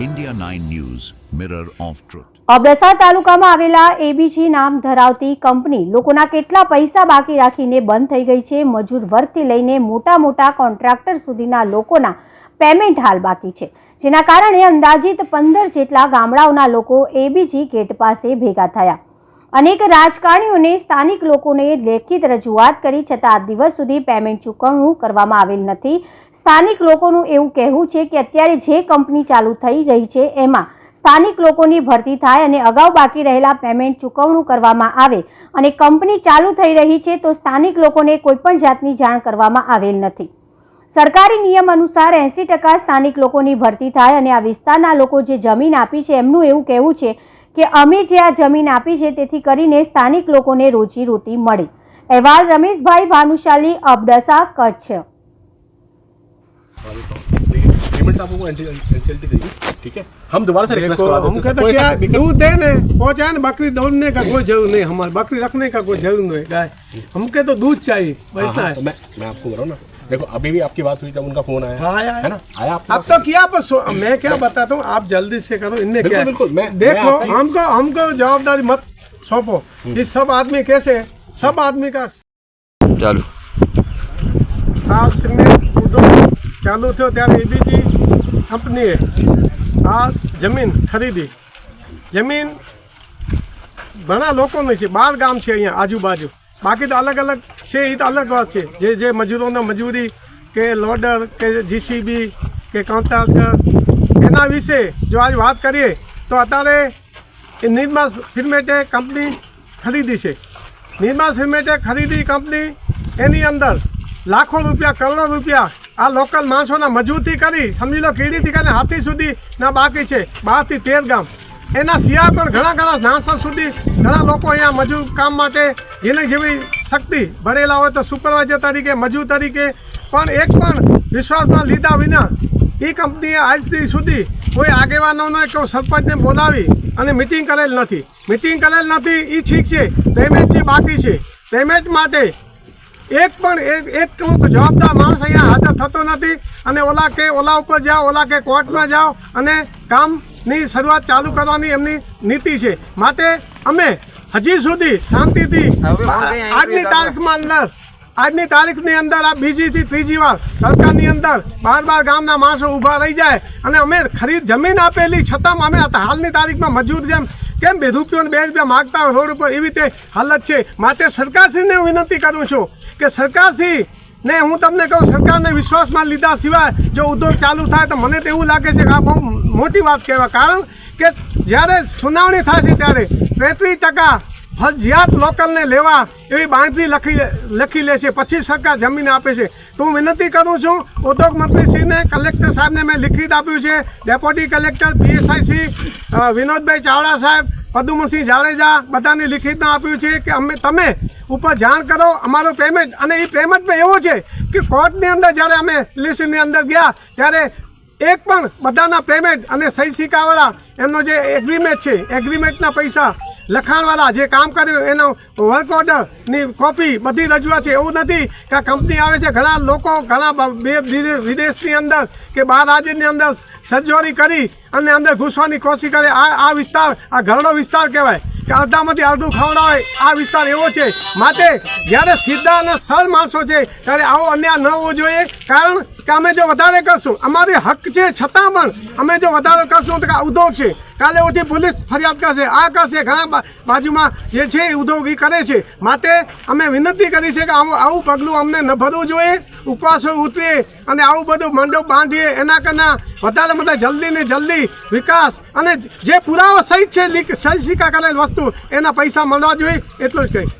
India 9 News, Mirror of Truth. Abdasa તાલુકામાં આવેલા ABG નામ ધરાવતી કંપની લોકોના કેટલા પૈસા બાકી રાખીને બંધ થઈ ગઈ છે મજૂર વર્ગથી લઈને મોટા મોટા કોન્ટ્રાક્ટર સુધીના લોકોના પેમેન્ટ હાલ બાકી છે જેના કારણે અંદાજિત પંદર જેટલા ગામડાઓના લોકો એબીજી ગેટ પાસે ભેગા થયા અનેક રાજકારણીઓને સ્થાનિક લોકોને લેખિત રજૂઆત કરી છતાં આ દિવસ સુધી પેમેન્ટ ચૂકવણું કરવામાં આવેલ નથી. સ્થાનિક લોકોનું એવું કહેવું છે કે અત્યારે જે કંપની ચાલુ થઈ રહી છે એમાં સ્થાનિક લોકોની ભરતી થાય અને અગાઉ બાકી રહેલા પેમેન્ટ ચૂકવણું કરવામાં આવે અને કંપની ચાલુ થઈ રહી છે તો સ્થાનિક લોકોને કોઈપણ જાતની જાણ કરવામાં આવેલ નથી. સરકારી નિયમ અનુસાર એંસી ટકા સ્થાનિક લોકોની ભરતી થાય અને આ વિસ્તારના લોકો જે જમીન આપી છે એમનું એવું કહેવું છે કે અમે જે આ જમીન આપી છે તેથી કરીને સ્થાનિક લોકોને રોજી રોટી મળે અહેવાલ રમેશભાઈ ભાનુશાલી અબડાસા કચ્છ पेमेंट आपको एनसीएलटी देगी ठीक है हम दोबारा से रिक्वेस्ट देखो करवा हम देते हैं कहते कोई क्या ऐसा दिक्कत- दूध दे ने पहुंचाए ना बकरी दौड़ने का कोई जरूर नहीं हमारे बकरी रखने का कोई जरूर नहीं गाय हमके तो दूध चाहिए हाँ, बचता हाँ, तो है मैं मैं आपको बोल रहा हूँ ना देखो अभी भी आपकी बात हुई जब उनका फोन आया हाँ, आया, है ना आया आपके अब पास? तो किया पर सो- मैं क्या बताता हूँ आप जल्दी से करो इनने बिल्कुल, क्या बिल्कुल, मैं- देखो मैं आपका- हमको हमको जवाबदारी मत सौंपो ये सब आदमी कैसे है? सब आदमी का ચાલુ આ સિમેન્ટ ઉદ્યોગ ચાલુ થયો ત્યારે એબીજી કંપનીએ આ જમીન ખરીદી જમીન ઘણા લોકોની છે બાર ગામ છે અહીંયા આજુબાજુ બાકી તો અલગ અલગ છે, એ તો અલગ વાત છે. જે જે મજૂરોને મજૂરી કે લોડર કે જીસીબી કે કોન્ટ્રાક્ટર એના વિશે જો આજ વાત કરીએ, તો અત્યારે નિર્મા સિમેન્ટે કંપની ખરીદી છે. નિર્મા સિમેન્ટે ખરીદી કંપની એની અંદર લાખો રૂપિયા, કરોડો રૂપિયા આ લોકલ માણસોના મજૂરથી કરી, સમજી લો, કીડીથી કરીને હાથી સુધીના બાકી છે. બારથી તેર ગામ. એના સિવાય પણ ઘણા ઘણા નાસા સુધી ઘણા લોકો અહીંયા મજૂર કામ માટે જેને જેવી શક્તિ ભરેલા હોય તો સુપરવાઇઝર તરીકે, મજૂર તરીકે, પણ એક પણ વિશ્વાસમાં લીધા વિના એ કંપનીએ આજ સુધી કોઈ આગેવાનોને કે સરપંચને બોલાવી અને મિટિંગ કરેલ નથી. મિટિંગ કરેલ નથી એ ઠીક છે ડેમેજ જે બાકી છે ડેમેજ માટે એક પણ એક જવાબદાર માણસ અહીંયા હાજર થતો નથી અને ઓલા કે, ઓલા ઉપર જાઓ, ઓલા કે કોર્ટમાં જાઓ અને કામની શરૂઆત ચાલુ કરવાની એમની નીતિ છે. માટે અમે હજી સુધી શાંતિથી આજની તારીખમાં અંદર આજની તારીખની અંદર આ બીજીથી ત્રીજી વાર સરકારની અંદર બાર બાર ગામના માણસો ઊભા રહી જાય અને અમે ખરીદ જમીન આપેલી છતાં અમે હાલની તારીખમાં મજૂર જેમ કેમ બે રૂપિયો બે રૂપિયા માગતા હોય રોડ ઉપર એવી રીતે હાલત છે. માટે સરકારશ્રીને હું વિનંતી કરું છું કે સરકારશ્રી ને હું તમને કહું, સરકારને વિશ્વાસમાં લીધા સિવાય જો ઉદ્યોગ ચાલુ થાય તો મને તો એવું લાગે છે કે આ બહુ મોટી વાત કહેવાય. કારણ કે જ્યારે સુનાવણી થશે ત્યારે તેત્રીસ ટકા ફરજિયાત લોકલને લેવા એવી બાંધણી લખી લખી લે છે. પછી સરકાર જમીન આપે છે. તો હું વિનંતી કરું છું, ઉદ્યોગ મંત્રીશ્રીને, કલેક્ટર સાહેબને મેં લિખિત આપ્યું છે. Deputy collector PSIC Vinodbhai Chavda સાહેબ પદુમસિંહ જાડેજા બધાને લિખિતમાં આપ્યું છે કે અમે તમે ઉપર જાણ કરો, અમારું પેમેન્ટ અને એ પેમેન્ટમાં એવું છે કે કોર્ટની અંદર જ્યારે અમે લિસ્ટની અંદર ગયા, ત્યારે એક પણ બધાના પેમેન્ટ અને સહી સિક્કાવાળા એમનો જે એગ્રીમેન્ટ છે એગ્રીમેન્ટના પૈસા લખાણવાળા જે કામ કર્યું એનો વર્ક ઓર્ડરની કોપી બધી રજૂઆત છે. એવું નથી કે આ કંપની આવે છે, ઘણા લોકો, ઘણા બે વિદે- વિદેશની અંદર કે બહાર રાજ્યની અંદર સજ્જોરી કરી અને અંદર ઘૂસવાની કોશિશ કરે. આ આ વિસ્તાર, આ ઘરડો વિસ્તાર કહેવાય. કે અડધામાંથી અડધું ખવડાવે, આ વિસ્તાર એવો છે. માટે જ્યારે સીધા અને સરળ માણસો છે, ત્યારે આવો અન્યાય ન હોવો જોઈએ. કારણ કે અમે જો વધારે કરશું, અમારી હક છે છતાં પણ અમે જો વધારે કરશું તો ઉદ્યોગ છે. કાલે ઉઠી પોલીસ ફરિયાદ કરશે, આ કરશે, ઘણા બાજુમાં જે છે એ ઉદ્યોગ કરે છે. માટે અમે વિનંતી કરી છે કે આવું આવું પગલું અમને ન ભરવું જોઈએ, ઉપવાસો ઉતરીએ અને આવું બધું મંડપ બાંધીએ, એના કરતાં વધારે બધા જલ્દી ને જલ્દી વિકાસ અને જે પુરાવા સહિત છે, લીક- સહી સિક્કા કરેલ વસ્તુ, એના પૈસા મળવા જોઈએ, એટલું જ કહીશ.